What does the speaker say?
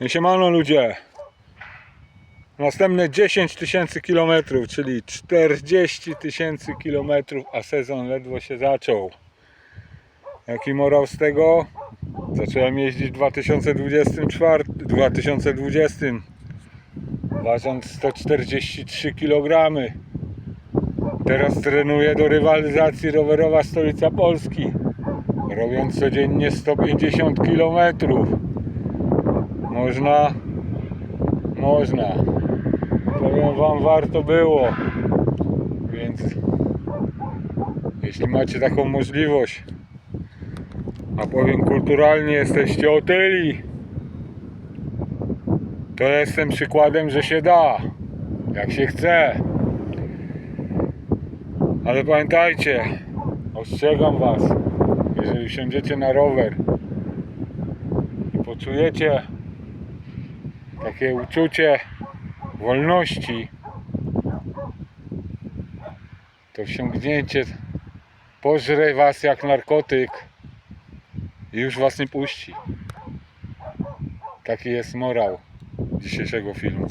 No Siemano ludzie. Następne 10 tysięcy kilometrów, czyli 40 tysięcy kilometrów, a sezon ledwo się zaczął. Jaki morał z tego? Zacząłem jeździć w 2024, 2020, ważąc 143 kg. Teraz trenuję do rywalizacji rowerowa stolica Polski, robiąc codziennie 150 km. Można, można. Powiem Wam, warto było. Więc jeśli macie taką możliwość, a powiem kulturalnie, jesteście otyli, to jestem przykładem, że się da, jak się chce. Ale pamiętajcie, ostrzegam Was, jeżeli wsiądziecie na rower i poczujecie takie uczucie wolności, to wsiągnięcie pożre Was jak narkotyk i już Was nie puści. Taki jest morał dzisiejszego filmu.